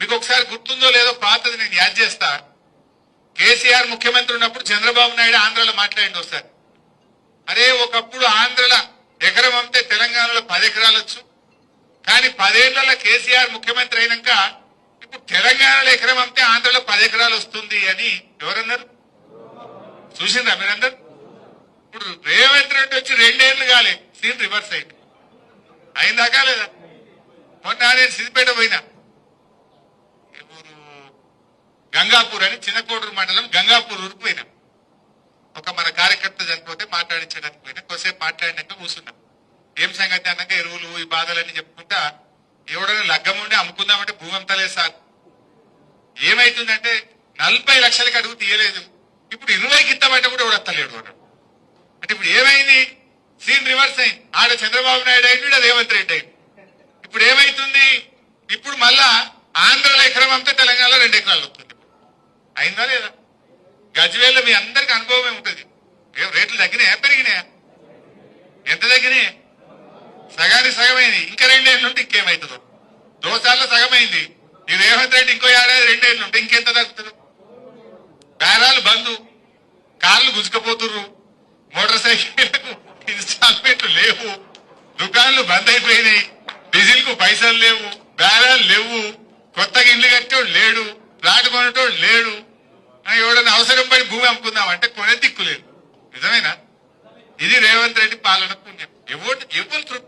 మీకు ఒకసారి గుర్తుందో లేదో పాతది నేను యాద్ చేస్తా. కేసీఆర్ ముఖ్యమంత్రి ఉన్నప్పుడు చంద్రబాబు నాయుడు ఆంధ్రలో మాట్లాడి ఒకసారి. అరే ఒకప్పుడు ఆంధ్రలో ఎకరం అమ్మితే తెలంగాణలో పది ఎకరాలు వచ్చు. కానీ పదేళ్ళలో కేసీఆర్ ముఖ్యమంత్రి అయినాక ఇప్పుడు తెలంగాణలో ఎకరం అమ్మితే ఆంధ్రలో పది ఎకరాలు వస్తుంది అని ఎవరన్నారు? చూసిందా మీరందరు? ఇప్పుడు రేవంత్ రెడ్డి వచ్చి రెండేళ్ళు కాలే సీన్ రివర్స్ అయింది. అయిందాకా లేదా మొన్న నేను సిద్దిపేట పోయినా. గంగాపూర్ అని చిన్నకోడూరు మండలం గంగాపూర్ ఊరికి పోయినా. ఒక మన కార్యకర్త చనిపోతే మాట్లాడించడానికి పోయినా కొద్దిసేపు మాట్లాడినాక కూర్చున్నాం. ఏం సంగతి అన్నాక ఎరువులు ఈ బాధలన్నీ చెప్పుకుంటా ఎవడైనా లగ్గం ఉండి అమ్ముకుందామంటే భూమి అంతలేదు సార్. ఏమైతుందంటే నలభై లక్షలకి అడుగు తీయలేదు. ఇప్పుడు ఇరవైకి ఇస్తామంటే కూడా ఎవడత్తలేడు వాడు. అంటే ఇప్పుడు ఏమైంది? సీన్ రివర్స్ అయింది. ఆడ చంద్రబాబు నాయుడు అయింది రేవంత్ రెడ్డి అయింది ఇప్పుడు ఏమైతుంది? ఇప్పుడు మళ్ళా ఆంధ్రలో ఎకరం అమ్మితే తెలంగాణలో రెండు ఎకరాలు వస్తుంది. అయిందా లేదా? గజ్వేల్లో మీ అందరికి అనుభవమే ఉంటుంది. ఏం రేట్లు తగ్గినాయా? పెరిగినాయా? ఎంత తగ్గినాయి? సగానికి సగమైంది. ఇంకా రెండేళ్ళు ఉంటే ఇంకేమైతుందో. దోసాల్లో సగమైంది. ఈ రేవంత్ రెడ్డి ఇంకో ఏడాది రెండేళ్ళు ఉంటే ఇంకెంత తగ్గుతుంది? బేరాలు బంధు కార్లు గుంజుకపోతుర్రు. మోటార్ సైకిళ్ళకు ఇన్స్టాల్మెంట్లు లేవు. దుకాన్లు బంద్ అయిపోయినాయి. డీజిల్కు పైసలు లేవు. బేరాలు లేవు. కొత్తగా ఇల్లు కట్టేవాడు లేడు ఫ్లాట్ కొనేటోడు లేడు. ఎవడన్నా అవసరం పడి భూమి అమ్ముకుందాం అంటే కొనే దిక్కు లేదు. నిజమేనా? ఇది రేవంత్ రెడ్డి పాలన పుణ్యం. ఎవరు ఎవరు తృప్తి